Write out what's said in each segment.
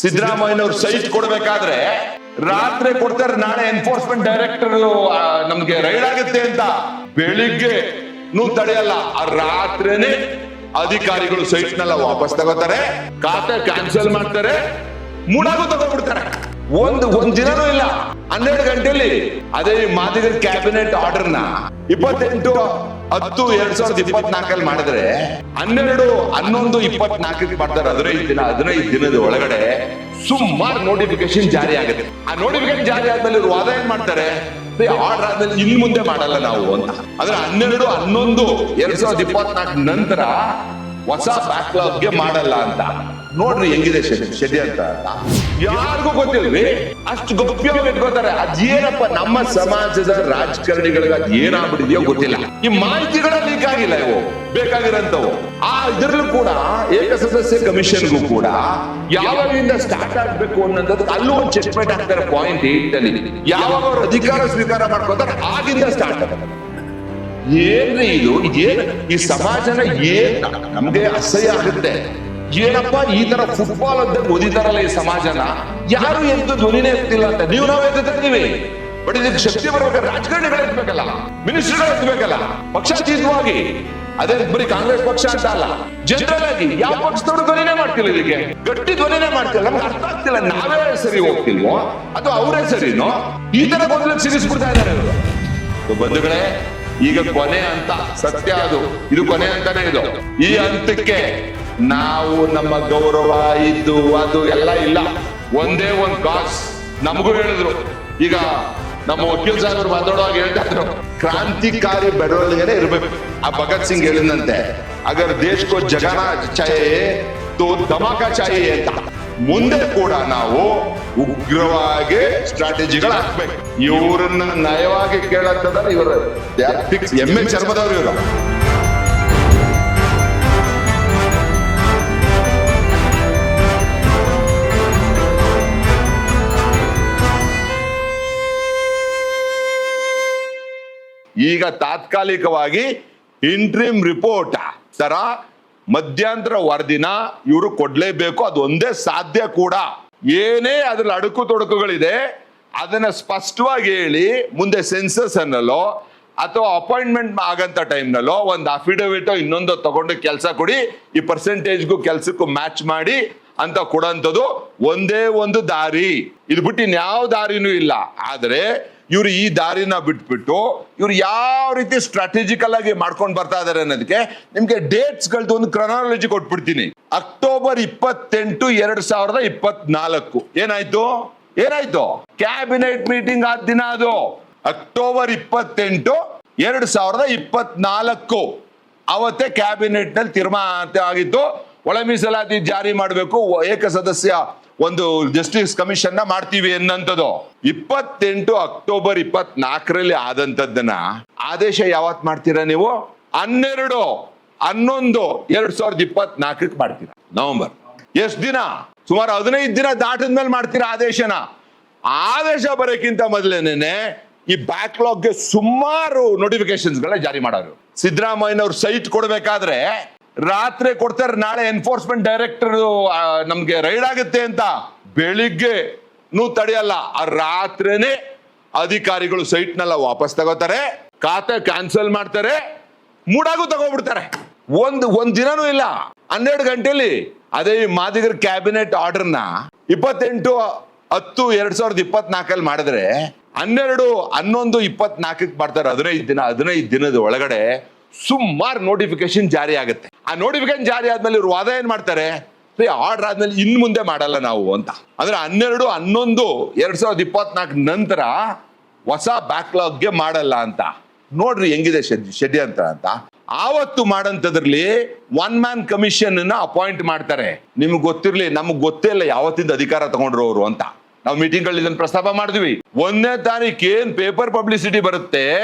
ಸಿದ್ದರಾಮಯ್ಯನವ್ರು ಸೈಟ್ ಕೊಡ್ಬೇಕಾದ್ರೆ ರಾತ್ರಿ ಕೊಡ್ತಾರೆ, ನಾಳೆ ಎನ್ಫೋರ್ಸ್ಮೆಂಟ್ ಡೈರೆಕ್ಟರ್ ನಮ್ಗೆ ರೈಡ್ ಆಗುತ್ತೆ ಅಂತ. ಬೆಳಿಗ್ಗೆ ನೂ ತಡೆಯಲ್ಲ ಆ ರಾತ್ರಿನೇ ಅಧಿಕಾರಿಗಳು ಸೈಟ್ ನೆಲ್ಲ ವಾಪಸ್ ತಗೋತಾರೆ, ಖಾತೆ ಕ್ಯಾನ್ಸಲ್ ಮಾಡ್ತಾರೆ ಮೂಡಾಗೂ ತಗೊಂಡ್ಬಿಡ್ತಾರೆ. ಒಂದು, ಒಂದ್ ದಿನನೂ ಇಲ್ಲ, ಹನ್ನೆರಡು ಗಂಟೆಯಲ್ಲಿ ಅದೇ ಈ ಕ್ಯಾಬಿನೆಟ್ ಆರ್ಡರ್ನ ಇಪ್ಪತ್ತೆಂಟು ಹತ್ತು ಎರಡ್ ಸಾವಿರದ ಇಪ್ಪತ್ನಾಲ್ಕಲ್ಲಿ ಮಾಡಿದ್ರೆ ಹನ್ನೆರಡು, ಹನ್ನೊಂದು, ಇಪ್ಪತ್ನಾಲ್ಕಕ್ಕೆ ಮಾಡ್ತಾರೆ. ಹದಿನೈದು ದಿನ, ಹದಿನೈದು ದಿನದ ಒಳಗಡೆ ಸುಮಾರು ನೋಟಿಫಿಕೇಶನ್ ಜಾರಿ ಆಗುತ್ತೆ. ಆ ನೋಟಿಫಿಕೇಶನ್ ಜಾರಿ ಆದ್ಮೇಲೆ ವಾದ ಏನ್ ಮಾಡ್ತಾರೆ? ಆರ್ಡರ್ ಆದ್ಮೇಲೆ ಇನ್ ಮುಂದೆ ಮಾಡಲ್ಲ ನಾವು ಅಂತ. ಅಂದ್ರೆ ಹನ್ನೆರಡು, ಹನ್ನೊಂದು, ಎರಡ್ ಸಾವಿರದ ಇಪ್ಪತ್ನಾಲ್ಕು ನಂತರ ಹೊಸ ಬ್ಯಾಕ್ಲಾಗ್ಗೆ ಮಾಡಲ್ಲ ಅಂತ. ನೋಡ್ರಿ ಹೆಂಗಿದೆ ಶೆಡ್ಡಿ ಅಂತ. ಯಾರಿಗೂ ಗೊತ್ತಿಲ್ಲ ಅಷ್ಟು ಗೌಪ್ಯವಾಗಿ ಇಟ್ಕೋತಾರೆ ಅದೇನಪ್ಪ ನಮ್ಮ ಸಮಾಜದ ರಾಜಕಾರಣಿಗಳಿಗೆ ಅದ್ ಏನಾಗ್ಬಿಟ್ಟಿದೆಯೋ ಗೊತ್ತಿಲ್ಲ. ಈ ಮಾಹಿತಿಗಳ ಲೀಕ್ ಆಗಿಲ್ಲ ಇವು. ಬೇಕಾಗಿರೋಂಥವು. ಆ ಇದ್ರಲ್ಲೂ ಕೂಡ, ಏಕಸದಸ್ಯ ಕಮಿಷನ್ಗೂ ಕೂಡ ಯಾವಾಗಿಂದ ಸ್ಟಾರ್ಟ್ ಆಗ್ಬೇಕು ಅನ್ನೋದಕ್ಕೆ ಅಲ್ಲೂ ಒಂದು ಚೆಕ್ಮೇಟ್ ಹಾಕ್ತಾರೆ ಪಾಯಿಂಟ್ ಏಟ್ ಅಲ್ಲಿ. ಯಾವಾಗ ಅವರು ಅಧಿಕಾರ ಸ್ವೀಕಾರ ಮಾಡ್ಕೋತಾರೆ, ಆಗಿಂದ ಸ್ಟಾರ್ಟ್ ಆಗುತ್ತೆ ಏನ್ರಿ ಇದು ಏನ್ ಈ ಸಮಾಜನ ಏನ್ ನಮ್ಗೆ ಅಸಹ್ಯ ಆಗುತ್ತೆ. ಏನಪ್ಪ, ಈ ತರ ಫುಟ್ಬಾಲ್ ಅಂತ ಓದಿದಾರಲ್ಲ ಈ ಸಮಾಜನ? ಯಾರು ಎದ್ದು ಧ್ವನಿನೇ ಇರ್ತಿಲ್ಲ ಅಂತ ನೀವು ನಾವು ಎತ್ತಿದ್ದೀವಿ ಬಟ್ ಇದಕ್ಕೆ ಶಕ್ತಿ ಬರ್ಬೇಕಾದ್ರೆ ರಾಜಕಾರಣಿಗಳು ಎತ್ತಬೇಕಲ್ಲ ಮಿನಿಸ್ಟರ್ಗಳು ಎತ್ತಬೇಕಲ್ಲ ಪಕ್ಷಾತೀತವಾಗಿ. ಅದೇ ಬರೀ ಕಾಂಗ್ರೆಸ್ ಪಕ್ಷ ಅಂತ ಅಲ್ಲ ಜನರಲ್ ಆಗಿ ಯಾವ ಪಕ್ಷದವರು ಧ್ವನಿನೇ ಮಾಡ್ತಿಲ್ಲ ಇದಕ್ಕೆ? ಗಟ್ಟಿ ಧ್ವನಿನೇ ಮಾಡ್ತಿಲ್ಲ, ನಮ್ಗೆ ಅರ್ಥ ಆಗ್ತಿಲ್ಲ, ನಾವೇ ಸರಿ ಹೋಗ್ತಿಲ್ವೋ, ಅಥವಾ ಅವರೇ ಸರಿನೋ? ಈ ತರ ಗೊಂದಲಕ್ಕೆ ಸಿಗಿಸ್ಬಿಡ್ತಾ ಇದ್ದಾರೆ. ಬಂಧುಗಳೇ ಈಗ ಕೊನೆ ಅಂತ, ಸತ್ಯ ಅದು. ಇದು ಕೊನೆ ಅಂತಾನೆ ಇದು. ಈ ಹಂತಕ್ಕೆ ನಾವು ನಮ್ಮ ಗೌರವ ಇದ್ದು ಅದು ಎಲ್ಲ ಇಲ್ಲ. ಒಂದೇ ಒಂದ್ ಕಾಸ್ ನಮಗೂ ಹೇಳಿದ್ರು. ಈಗ ನಮ್ಮ ವಕೀಲ್ ಸಾಹೇಬರು ಮಾತಾಡುವಾಗ ಹೇಳ್ತಾ ಇದ್ರು, ಕ್ರಾಂತಿಕಾರಿ ಬೆಳವಣಿಗೆನೆ ಇರ್ಬೇಕು. ಆ ಭಗತ್ ಸಿಂಗ್ ಹೇಳಿದಂತೆ, ಅಗರ್ ದೇಶಕ್ಕೋ ಜಗನ ಚಾಯೆ ತೋ ಧಮಾಕ ಚಾಯೆ ಅಂತ. ಮುಂದೆ ಕೂಡ ನಾವು ಉಗ್ರವಾಗಿ ಸ್ಟ್ರಾಟಜಿಗಳು ಹಾಕ್ಬೇಕು ಇವ್ರನ್ನ ನಯವಾಗಿ ಕೇಳತ್ತದ ಇವರು. ಫಿಕ್ಸ್ ಎಮ್ಮೆ ಚರ್ಮದವ್ರು ಇವರು ಈಗ ತಾತ್ಕಾಲಿಕವಾಗಿ ಇಂಟ್ರಿಮ್ ರಿಪೋರ್ಟ್ ತರ ಮಧ್ಯಂತರ ವರದಿನ ಇವರು ಕೊಡ್ಲೇಬೇಕು. ಅದು ಒಂದೇ ಸಾಧ್ಯ ಕೂಡ. ಏನೇ ಅದ್ರಲ್ಲಿ ಅಡುಕು ತೊಡಕುಗಳಿದೆ ಅದನ್ನ ಸ್ಪಷ್ಟವಾಗಿ ಹೇಳಿ, ಮುಂದೆ ಸೆನ್ಸಸ್ ಅನ್ನಲ್ಲೋ ಅಥವಾ ಅಪಾಯಿಂಟ್ಮೆಂಟ್ ಆಗಂತ ಟೈಮ್ನಲ್ಲೋ ಒಂದು ಅಫಿಡವಿಟ್ ಇನ್ನೊಂದು ತಗೊಂಡು ಕೆಲಸ ಕೊಡಿ, ಈ ಪರ್ಸೆಂಟೇಜ್ಗೂ ಕೆಲಸಕ್ಕೂ ಮ್ಯಾಚ್ ಮಾಡಿ ಅಂತ ಕೊಡೋಂಥದ್ದು ಒಂದೇ ಒಂದು ದಾರಿ. ಇದು ಬಿಟ್ಟು ಇನ್ಯಾವ ದಾರಿನೂ ಇಲ್ಲ. ಆದ್ರೆ, ಇವರು ಈ ದಾರಿನ ಬಿಟ್ಬಿಟ್ಟು, ಇವ್ರು ಯಾವ ರೀತಿ ಸ್ಟ್ರಾಟಜಿಕಲ್ ಆಗಿ ಮಾಡ್ಕೊಂಡು ಬರ್ತಾ ಇದಾರೆ ಅನ್ನೋದಕ್ಕೆ ನಿಮ್ಗೆ ಡೇಟ್ಸ್ ಗಳದ್ದು ಒಂದು ಕ್ರನಾಲಜಿ ಕೊಟ್ಬಿಡ್ತೀನಿ. ಅಕ್ಟೋಬರ್ ಇಪ್ಪತ್ತೆಂಟು, ಎರಡ್ ಸಾವಿರದ ಇಪ್ಪತ್ನಾಲ್ಕು. ಏನಾಯ್ತು? ಏನಾಯ್ತು? ಕ್ಯಾಬಿನೆಟ್ ಮೀಟಿಂಗ್ ಆದ ದಿನ ಅದು. ಅಕ್ಟೋಬರ್ ಇಪ್ಪತ್ತೆಂಟು, ಎರಡು ಸಾವಿರದ ಇಪ್ಪತ್ನಾಲ್ಕು. ಅವತ್ತೇ ಕ್ಯಾಬಿನೆಟ್ನಲ್ಲಿ ತೀರ್ಮಾನ ಆಗಿತ್ತು ಒಳ ಮೀಸಲಾತಿ ಜಾರಿ ಮಾಡಬೇಕು. ಏಕ ಸದಸ್ಯ ಒಂದು ಜಸ್ಟಿಸ್ ಕಮಿಷನ್ನ ಮಾಡ್ತೀವಿ ಎನ್ನಂತದ್ದು ಇಪ್ಪತ್ತೆಂಟು ಅಕ್ಟೋಬರ್ ಇಪ್ಪತ್ನಾಲ್ಕರಲ್ಲಿ ಆದಂತದ್ದನ್ನ ಆದೇಶ ಯಾವತ್ ಮಾಡ್ತೀರಾ ನೀವು? ಹನ್ನೆರಡು, ಹನ್ನೊಂದು, ಎರಡ್ ಸಾವಿರದ ಇಪ್ಪತ್ನಾಲ್ಕಕ್ಕೆ ಮಾಡ್ತೀರಾ. ನವೆಂಬರ್. ಎಷ್ಟ್ ದಿನ? ಸುಮಾರು ಹದಿನೈದು ದಿನ ದಾಟದ ಮೇಲೆ ಮಾಡ್ತೀರಾ ಆದೇಶನ? ಆದೇಶ ಬರೋಕ್ಕಿಂತ ಮೊದಲೇನೆ ಈ ಬ್ಯಾಕ್ಲಾಗ್ಗೆ ಸುಮಾರು ನೋಟಿಫಿಕೇಶನ್ಸ್ಗಳ ಜಾರಿ ಮಾಡೋರು. ಸಿದ್ದರಾಮಯ್ಯನವ್ರು ಸೈಟ್ ಕೊಡ್ಬೇಕಾದ್ರೆ ರಾತ್ರಿ ಕೊಡ್ತಾರೆ, ನಾಳೆ ಎನ್ಫೋರ್ಸ್ಮೆಂಟ್ ಡೈರೆಕ್ಟರ್ ನಮ್ಗೆ ರೈಡ್ ಆಗುತ್ತೆ ಅಂತ. ಬೆಳಿಗ್ಗೆ ನೂ ತಡೆಯಲ್ಲ, ಆ ರಾತ್ರಿನೇ ಅಧಿಕಾರಿಗಳು ಸೈಟ್ನೆಲ್ಲ ವಾಪಸ್ ತಗೋತಾರೆ, ಖಾತೆ ಕ್ಯಾನ್ಸಲ್ ಮಾಡ್ತಾರೆ, ಮೂಡಾಗೂ ತಗೋಬಿಡ್ತಾರೆ. ಒಂದು, ಒಂದ್ ದಿನನೂ ಇಲ್ಲ, ಹನ್ನೆರಡು ಗಂಟೆಲಿ ಅದೇ ಈ ಮಾದಿಗರ ಕ್ಯಾಬಿನೆಟ್ ಆರ್ಡರ್ನ ಇಪ್ಪತ್ತೆಂಟು, ಹತ್ತು, ಎರಡ್ ಸಾವಿರದ ಇಪ್ಪತ್ನಾಲ್ಕಲ್ಲಿ ಮಾಡಿದ್ರೆ ಹನ್ನೆರಡು, ಹನ್ನೊಂದು, ಇಪ್ಪತ್ನಾಲ್ಕಕ್ಕೆ ಮಾಡ್ತಾರೆ. ಹದಿನೈದು ದಿನ, ಹದಿನೈದು ದಿನದ ಒಳಗಡೆ ಸುಮಾರು ನೋಟಿಫಿಕೇಶನ್ ಜಾರಿ ಆಗುತ್ತೆ. ಆ ನೋಟಿಫಿಕೇಶನ್ ಜಾರಿ ಆದ್ಮೇಲೆ ಇವ್ರು ವಾದ ಏನ್ ಮಾಡ್ತಾರೆ? ಆರ್ಡರ್ ಆದ್ಮೇಲೆ ಇನ್ ಮುಂದೆ ಮಾಡಲ್ಲ ನಾವು ಅಂತ. ಅಂದ್ರೆ ಹನ್ನೆರಡು, ಹನ್ನೊಂದು, ಎರಡ್ ಸಾವಿರದ ಇಪ್ಪತ್ನಾಲ್ಕು ನಂತರ ಹೊಸ ಬ್ಯಾಕ್ಲಾಗ್ಗೆ ಮಾಡಲ್ಲ ಅಂತ. ನೋಡ್ರಿ ಹೆಂಗಿದೆ ಷಡ್ಯಂತ್ರ ಅಂತ. ಆವತ್ತು ಮಾಡಂತದ್ರಲ್ಲಿ ಒನ್ ಮ್ಯಾನ್ ಕಮಿಷನ್ ಅನ್ನ ಅಪಾಯಿಂಟ್ ಮಾಡ್ತಾರೆ. ನಿಮ್ಗೆ ಗೊತ್ತಿರ್ಲಿ, ನಮ್ಗೆ ಗೊತ್ತೇ ಇಲ್ಲ ಯಾವತ್ತಿಂದ ಅಧಿಕಾರ ತಗೊಂಡ್ರು ಅವರು ಅಂತ. ನಾವು ಮೀಟಿಂಗ್ಗಳಲ್ಲಿ ಇದನ್ನ ಪ್ರಸ್ತಾಪ ಮಾಡಿದ್ವಿ. ಒಂದನೇ ತಾರೀಕು ಏನ್ ಪೇಪರ್ ಪಬ್ಲಿಸಿಟಿ ಬರುತ್ತೆ,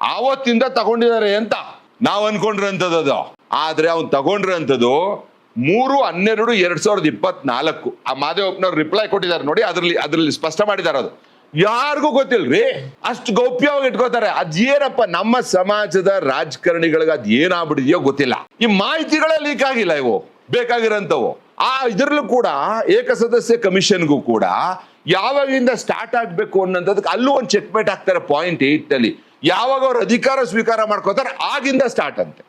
ಆವತ್ತಿಂದ ತಗೊಂಡಿದ್ದಾರೆ ಅಂತ. ನಾವ್ ಅದು ಆದ್ರೆ ಅವ್ನು ತಗೊಂಡಿರೋಂಥದ್ದು ಮೂರು, ಹನ್ನೆರಡು, ಎರಡ್ ಸಾವಿರದ ಇಪ್ಪತ್ನಾಲ್ಕು. ಆ ಮಾದೇವಪ್ಪನವ್ರು ರಿಪ್ಲೈ ಕೊಟ್ಟಿದ್ದಾರೆ ನೋಡಿ, ಅದ್ರಲ್ಲಿ ಅದ್ರಲ್ಲಿ ಸ್ಪಷ್ಟ ಮಾಡಿದ್ದಾರೆ ಅದು. ಯಾರಿಗೂ ಗೊತ್ತಿಲ್ರಿ? ಅಷ್ಟು ಗೌಪ್ಯವಾಗಿ ಇಟ್ಕೋತಾರೆ. ಅದೇನಪ್ಪ ನಮ್ಮ ಸಮಾಜದ ರಾಜಕಾರಣಿಗಳಿಗೆ ಅದ್ ಏನಾಗ್ಬಿಟ್ಟಿದೆಯೋ ಗೊತ್ತಿಲ್ಲ. ಈ ಮಾಹಿತಿಗಳೇ ಲೀಕ್ ಆಗಿಲ್ಲ ಇವು. ಬೇಕಾಗಿರೋಂಥವು. ಆ ಇದರಲ್ಲೂ ಕೂಡ ಏಕಸದಸ್ಯ ಕಮಿಷನ್ಗೂ ಕೂಡ ಯಾವಾಗಿಂದ ಸ್ಟಾರ್ಟ್ ಆಗ್ಬೇಕು ಅನ್ನೋದಕ್ಕೆ ಅಲ್ಲೂ ಒಂದು ಚೆಕ್ ಮೇಟ್ ಹಾಕ್ತಾರೆ ಪಾಯಿಂಟ್ ಏಟ್ ಅಲ್ಲಿ. ಯಾವಾಗ ಅವ್ರು ಅಧಿಕಾರ ಸ್ವೀಕಾರ ಮಾಡ್ಕೋತಾರೆ, ಆಗಿಂದ ಸ್ಟಾರ್ಟ್ ಅಂತೆ.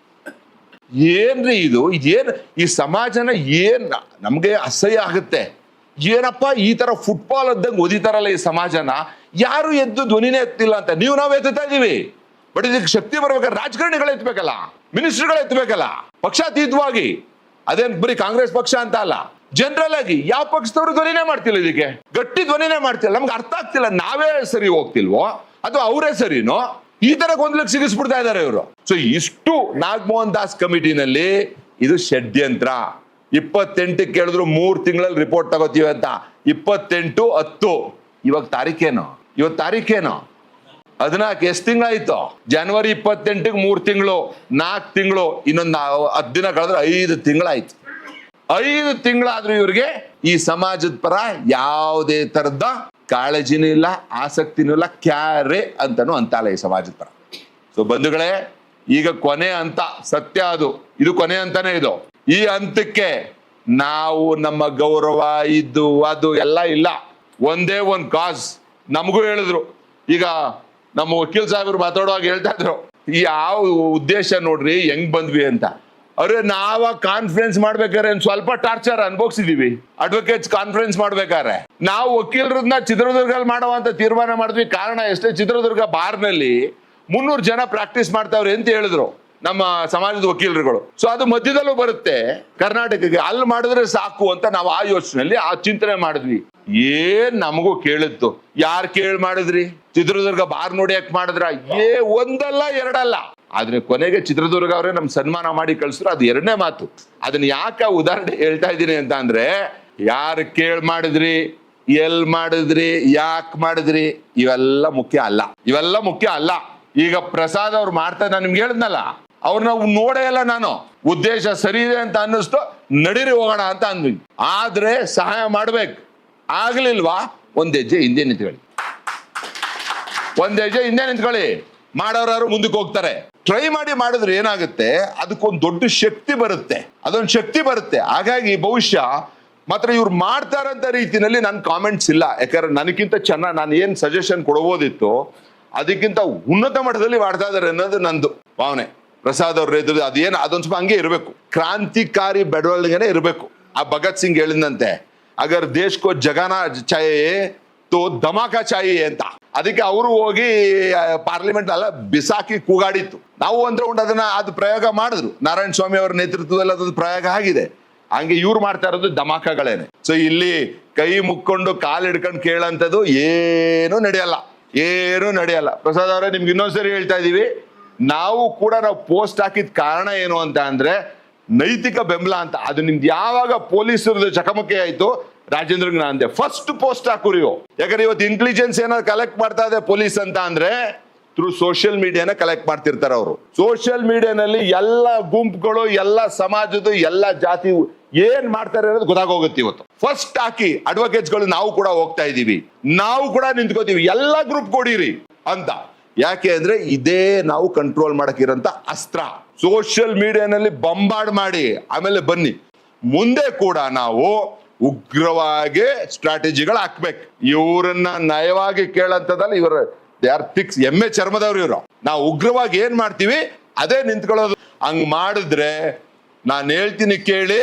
ಏನ್ರಿ ಇದು? ಇದೇನ್ ಈ ಸಮಾಜನ ಏನ್ ನಮಗೆ ಅಸಹ್ಯ ಆಗುತ್ತೆ. ಏನಪ್ಪ ಈ ತರ ಫುಟ್ಬಾಲ್ ಅದ್ದಂಗೆ ಓದಿತಾರಲ್ಲ ಈ ಸಮಾಜನ? ಯಾರು ಎದ್ದು ಧ್ವನಿನೇ ಎತ್ತಿಲ್ಲ ಅಂತ? ನೀವು ನಾವು ಎತ್ತುತ್ತಾ ಇದೀವಿ ಬಟ್ ಇದಕ್ಕೆ ಶಕ್ತಿ ಬರ್ಬೇಕಾದ್ರೆ ರಾಜಕಾರಣಿಗಳು ಎತ್ಬೇಕಲ್ಲ. ಮಿನಿಸ್ಟರ್ಗಳು ಎತ್ತಬೇಕಲ್ಲ ಪಕ್ಷಾತೀತವಾಗಿ. ಅದೇನ್ ಬರೀ ಕಾಂಗ್ರೆಸ್ ಪಕ್ಷ ಅಂತ ಅಲ್ಲ. ಜನರಲ್ ಆಗಿ ಯಾವ ಪಕ್ಷದವರು ಧ್ವನಿನೇ ಮಾಡ್ತಿಲ್ಲ ಇದಕ್ಕೆ? ಗಟ್ಟಿ ಧ್ವನಿನೇ ಮಾಡ್ತಿಲ್ಲ. ನಮ್ಗೆ ಅರ್ಥ ಆಗ್ತಿಲ್ಲ. ನಾವೇ ಸರಿ ಹೋಗ್ತಿಲ್ವೋ? ಅಥವಾ ಅವರೇ ಸರಿನೋ? ಈ ತರ ಗೊಂದಲಕ್ಕೆ ಸಿಗಿಸ್ಬಿಡ್ತಾ ಇದಾರೆ ಇವರು. ಸೊ ಇಷ್ಟು ನಾಗಮೋಹನ್ ದಾಸ್ ಕಮಿಟಿನಲ್ಲಿ ಇದು ಷಡ್ಯಂತ್ರ. ಇಪ್ಪತ್ತೆಂಟಕ್ಕೆ ಕೇಳಿದ್ರು ಮೂರು ತಿಂಗಳಲ್ಲಿ ರಿಪೋರ್ಟ್ ತಗೋತೀವಿ ಅಂತ. ಇಪ್ಪತ್ತೆಂಟು, ಹತ್ತು. ಇವಾಗ ತಾರೀಕೇನು ಇವತ್ತು ತಾರೀಕೇನು ಹದಿನಾಲ್ಕು, ಎಷ್ಟು ತಿಂಗಳಾಯ್ತು? ಜನವರಿ ಇಪ್ಪತ್ತೆಂಟಿಗೆ ಮೂರು ತಿಂಗಳು, ನಾಲ್ಕು ತಿಂಗಳು, ಇನ್ನೊಂದು ಹತ್ತು ದಿನ ಕಳೆದ್ರೆ ಐದು ತಿಂಗಳಾಯ್ತು. ಐದು ತಿಂಗಳಾದ್ರೂ ಇವ್ರಿಗೆ ಈ ಸಮಾಜದ ಪರ ಯಾವುದೇ ತರದ ಕಾಳಜಿನೂ ಇಲ್ಲ, ಆಸಕ್ತಿನೂ ಇಲ್ಲ, ಕ್ಯಾರೆ ಅಂತಾನು ಅಂತಲ್ಲ ಈ ಸಮಾಜದ ಪರ. ಸೊ ಬಂಧುಗಳೇ, ಈಗ ಕೊನೆ ಅಂತ ಸತ್ಯ ಅದು. ಇದು ಕೊನೆ ಅಂತಾನೆ ಇದು. ಈ ಹಂತಕ್ಕೆ ನಾವು ನಮ್ಮ ಗೌರವ ಇದ್ದು ಅದು ಎಲ್ಲ ಇಲ್ಲ. ಒಂದೇ ಒಂದು ಕಾಸ್ ನಮಗೂ ಹೇಳಿದ್ರು. ಈಗ ನಮ್ಮ ವಕೀಲ್ ಸಾಹೇಬರು ಮಾತಾಡುವಾಗ ಹೇಳ್ತಾ ಇದ್ರು ಯಾವ ಉದ್ದೇಶ ನೋಡ್ರಿ, ಹೆಂಗ್ ಬಂದ್ವಿ ಅಂತ. ಅವ್ರೆ ನಾವ ಕಾನ್ಫರೆನ್ಸ್ ಮಾಡ್ಬೇಕಾದ್ರೆ ಸ್ವಲ್ಪ ಟಾರ್ಚರ್ ಅನ್ಭವಿಸಿದೀವಿ. ಅಡ್ವೊಕೇಟ್ಸ್ ಕಾನ್ಫರೆನ್ಸ್ ಮಾಡ್ಬೇಕಾದ್ರೆ. ನಾವು ವಕೀಲರನ್ನ ಚಿತ್ರದುರ್ಗದಲ್ಲಿ ಮಾಡುವಂತ ತೀರ್ಮಾನ ಮಾಡಿದ್ವಿ. ಕಾರಣ ಎಷ್ಟೇ ಚಿತ್ರದುರ್ಗ ಬಾರ್ನಲ್ಲಿ ಮುನ್ನೂರು ಜನ ಪ್ರಾಕ್ಟೀಸ್ ಮಾಡ್ತಾವ್ರೆ ಅಂತ ಹೇಳಿದ್ರು. ನಮ್ಮ ಸಮಾಜದ ವಕೀಲರುಗಳು. ಸೊ ಅದು ಮಧ್ಯದಲ್ಲೂ ಬರುತ್ತೆ. ಕರ್ನಾಟಕಕ್ಕೆ ಅಲ್ಲಿ ಮಾಡಿದ್ರೆ ಸಾಕು ಅಂತ ನಾವು ಆ ಯೋಚನೆಯಲ್ಲಿ ಆ ಚಿಂತನೆ ಮಾಡಿದ್ವಿ. ಏನ್ ನಮಗೂ ಕೇಳಿತ್ತು ಯಾರು ಕೇಳಿ ಮಾಡಿದ್ರಿ? ಚಿತ್ರದುರ್ಗ ಬಾರ್ ನೋಡಿ ಮಾಡಿದ್ರ? ಏ, ಒಂದಲ್ಲ, ಎರಡಲ್ಲ. ಆದ್ರೆ ಕೊನೆಗೆ ಚಿತ್ರದುರ್ಗ ಅವರೇ ನಮ್ ಸನ್ಮಾನ ಮಾಡಿ ಕಳ್ಸಿದ್ರು. ಅದು ಎರಡನೇ ಮಾತು. ಅದನ್ನ ಯಾಕೆ ಉದಾಹರಣೆ ಹೇಳ್ತಾ ಇದ್ದೀನಿ ಅಂತ ಅಂದ್ರೆ, ಯಾರು ಕೇಳಿ ಮಾಡಿದ್ರಿ? ಎಲ್ ಮಾಡಿದ್ರಿ? ಯಾಕ್ ಮಾಡಿದ್ರಿ? ಇವೆಲ್ಲ ಮುಖ್ಯ ಅಲ್ಲ. ಇವೆಲ್ಲ ಮುಖ್ಯ ಅಲ್ಲ. ಈಗ ಪ್ರಸಾದ್ ಅವ್ರು ಮಾಡ್ತಾ ನಾನು ನಿಮ್ಗೆ ಹೇಳಿದ್ನಲ್ಲ? ಅವ್ರನ್ನ ನೋಡೇ ಇಲ್ಲ ನಾನು. ಉದ್ದೇಶ ಸರಿ ಇದೆ ಅಂತ ಅನ್ನಿಸ್ತು, ನಡೀರಿ ಹೋಗೋಣ ಅಂತ ಅಂದ್ವಿ. ಆದ್ರೆ ಸಹಾಯ ಮಾಡ್ಬೇಕು. ಆಗ್ಲಿಲ್ವಾ? ಒಂದ್ ಹೆಜ್ಜೆ ಹಿಂದೆ ನಿಂತ್ಕೊಳ್ಳಿ. ಒಂದ್ ಹೆಜ್ಜೆ ಹಿಂದೆ ನಿಂತ್ಕೊಳ್ಳಿ. ಮಾಡೋರು ಮುಂದಕ್ಕೆ ಹೋಗ್ತಾರೆ. ಟ್ರೈ ಮಾಡಿ ಮಾಡಿದ್ರೆ ಏನಾಗುತ್ತೆ? ಅದಕ್ಕೊಂದು ದೊಡ್ಡ ಶಕ್ತಿ ಬರುತ್ತೆ. ಅದೊಂದು ಶಕ್ತಿ ಬರುತ್ತೆ. ಹಾಗಾಗಿ ಬಹುಶಃ ಮಾತ್ರ ಇವ್ರು ಮಾಡ್ತಾರಂತ ರೀತಿನಲ್ಲಿ ನನ್ನ ಕಾಮೆಂಟ್ಸ್ ಇಲ್ಲ. ಯಾಕಂದ್ರೆ ನನಗಿಂತ ಚೆನ್ನಾಗಿ ನಾನು ಏನು ಸಜೆಷನ್ ಕೊಡ್ಬೋದಿತ್ತು, ಅದಕ್ಕಿಂತ ಉನ್ನತ ಮಟ್ಟದಲ್ಲಿ ಮಾಡ್ತಾ ಇದ್ದಾರೆ ಅನ್ನೋದು ನಂದು ಭಾವನೆ. ಪ್ರಸಾದ್ ಅವ್ರ ಎದುರು ಅದೇನು ಅದೊಂದು ಸ್ವಲ್ಪ ಹಂಗೆ ಇರಬೇಕು. ಕ್ರಾಂತಿಕಾರಿ ಬೆಳವಣಿಗೆನೇ ಇರಬೇಕು. ಆ ಭಗತ್ ಸಿಂಗ್ ಹೇಳಿದಂತೆ, ಅಗರ್ ದೇಶಕ್ಕೋ ಜಗನ ಛಾಯೆ ತೋ ಧಮಾಕ ಚಾಯಿ ಅಂತ. ಅದಕ್ಕೆ ಅವರು ಹೋಗಿ ಪಾರ್ಲಿಮೆಂಟ್ ಅಲ್ಲ, ಬಿಸಾಕಿ ಕೂಗಾಡಿತ್ತು. ನಾವು ಅಂದ್ರೆ ಉಂಟು ಅದನ್ನ ಅದು ಪ್ರಯೋಗ ಮಾಡಿದ್ರು. ನಾರಾಯಣ ಸ್ವಾಮಿ ಅವರ ನೇತೃತ್ವದಲ್ಲಿ ಅದು ಪ್ರಯೋಗ ಆಗಿದೆ. ಹಂಗೆ ಇವ್ರು ಮಾಡ್ತಾ ಇರೋದು ಧಮಾಕಗಳೇನೆ. ಸೊ ಇಲ್ಲಿ ಕೈ ಮುಕ್ಕೊಂಡು ಕಾಲು ಹಿಡ್ಕೊಂಡು ಕೇಳಂತದ್ದು ಏನೂ ನಡೆಯಲ್ಲ. ಏನೂ ನಡೆಯಲ್ಲ. ಪ್ರಸಾದ್ ಅವರೇ, ನಿಮ್ಗೆ ಇನ್ನೊಂದ್ಸರಿ ಹೇಳ್ತಾ ಇದೀವಿ. ನಾವು ಕೂಡ ನಾವು ಪೋಸ್ಟ್ ಹಾಕಿದ ಕಾರಣ ಏನು ಅಂತ ಅಂದ್ರೆ ನೈತಿಕ ಬೆಂಬಲ ಅಂತ. ಅದು ನಿಮ್ದು ಯಾವಾಗ ಪೊಲೀಸರದ್ದು ಚಕಮಕಿ ಆಯ್ತು ರಾಜೇಂದ್ರಗ್ ಅಂದೆ ಫಸ್ಟ್ ಪೋಸ್ಟ್ ಹಾಕುರಿ ಯಾಕಂದ್ರೆ ಇವತ್ತು ಇಂಟೆಲಿಜೆನ್ಸ್ ಏನಾದ್ರು ಕಲೆಕ್ಟ್ ಮಾಡ್ತಾ ಇದೆ ಪೊಲೀಸ್ ಅಂತ ಅಂದ್ರೆ ಥ್ರೂ ಸೋಷಿಯಲ್ ಮೀಡಿಯಾನ ಕಲೆಕ್ಟ್ ಮಾಡ್ತಿರ್ತಾರೆ ಅವರು. ಸೋಷಿಯಲ್ ಮೀಡಿಯಾನಲ್ಲಿ ಎಲ್ಲ ಗುಂಪುಗಳು, ಎಲ್ಲ ಸಮಾಜದ ಎಲ್ಲ ಜಾತಿ ಏನ್ ಮಾಡ್ತಾರೆ ಅನ್ನೋದು ಗೊತ್ತಾಗೋಗುತ್ತೆ ಇವತ್ತು. ಫಸ್ಟ್ ಹಾಕಿ ಅಡ್ವೊಕೇಟ್ಸ್ಗಳು ನಾವು ಕೂಡ ಹೋಗ್ತಾ ಇದೀವಿ. ನಾವು ಕೂಡ ನಿಂತ್ಕೋತೀವಿ. ಎಲ್ಲ ಗ್ರೂಪ್ ಕೊಡಿರಿ ಅಂತ. ಯಾಕೆ ಅಂದ್ರೆ ಇದೇ ನಾವು ಕಂಟ್ರೋಲ್ ಮಾಡಕ್ಕಿರಂತ ಅಸ್ತ್ರ. ಸೋಷಿಯಲ್ ಮೀಡಿಯಾನಲ್ಲಿ ಬಂಬಾಡ್ ಮಾಡಿ, ಆಮೇಲೆ ಬನ್ನಿ. ಮುಂದೆ ಕೂಡ ನಾವು ಉಗ್ರವಾಗಿ ಸ್ಟ್ರಾಟಜಿಗಳು ಹಾಕ್ಬೇಕು. ಇವರನ್ನ ನಯವಾಗಿ ಕೇಳಂತದಲ್ಲಿ ಇವರು ದೇ ಆರ್ ಫಿಕ್ಸ್ ಎಮ್ಮೆ ಚರ್ಮದವ್ರು ಇವರು. ನಾವು ಉಗ್ರವಾಗಿ ಏನ್ ಮಾಡ್ತೀವಿ? ಅದೇ ನಿಂತ್ಕೊಳ್ಳೋದು. ಹಂಗ್ ಮಾಡಿದ್ರೆ ನಾನು ಹೇಳ್ತೀನಿ ಕೇಳಿ,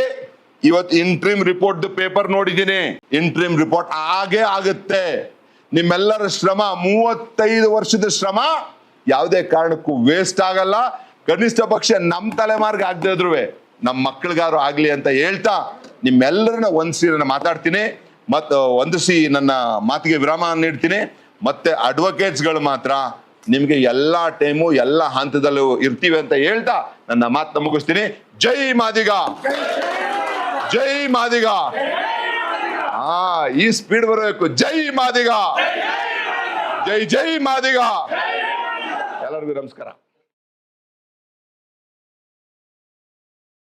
ಇವತ್ತು ಇಂಟ್ರೀಮ್ ರಿಪೋರ್ಟ್ ಪೇಪರ್ ನೋಡಿದ್ದೀನಿ. ಇಂಟ್ರೀಮ್ ರಿಪೋರ್ಟ್ ಹಾಗೆ ಆಗುತ್ತೆ. ನಿಮ್ಮೆಲ್ಲರ ಶ್ರಮ, ಮೂವತ್ತೈದು ವರ್ಷದ ಶ್ರಮ ಯಾವುದೇ ಕಾರಣಕ್ಕೂ ವೇಸ್ಟ್ ಆಗಲ್ಲ. ಕನಿಷ್ಠ ಪಕ್ಷ ನಮ್ಮ ತಲೆಮಾರ್ಗ ಆಗದೇ ಇದ್ರು ನಮ್ಮ ಮಕ್ಕಳಿಗಾರು ಆಗಲಿ ಅಂತ ಹೇಳ್ತಾ ನಿಮ್ಮೆಲ್ಲರನ್ನ ಒಂದ್ಸಿ ನಾನು ಮಾತಾಡ್ತೀನಿ. ಮತ್ತು ಒಂದಿಸಿ ನನ್ನ ಮಾತಿಗೆ ವಿರಾಮ ನೀಡ್ತೀನಿ. ಮತ್ತೆ ಅಡ್ವೊಕೇಟ್ಸ್ಗಳು ಮಾತ್ರ ನಿಮಗೆ ಎಲ್ಲಾ ಟೈಮು, ಎಲ್ಲ ಹಂತದಲ್ಲೂ ಇರ್ತೀವಿ ಅಂತ ಹೇಳ್ತಾ ನನ್ನ ಮಾತನ್ನ ಮುಗಿಸ್ತೀನಿ. ಜೈ ಮಾದಿಗ! ಜೈ ಮಾದಿಗ! ಹಾ ಈ ಸ್ಪೀಡ್ ಬರಬೇಕು. ಜೈ ಮಾದಿಗ. ಜೈ ಜೈ ಮಾದಿಗ. ಎಲ್ಲರಿಗೂ ನಮಸ್ಕಾರ.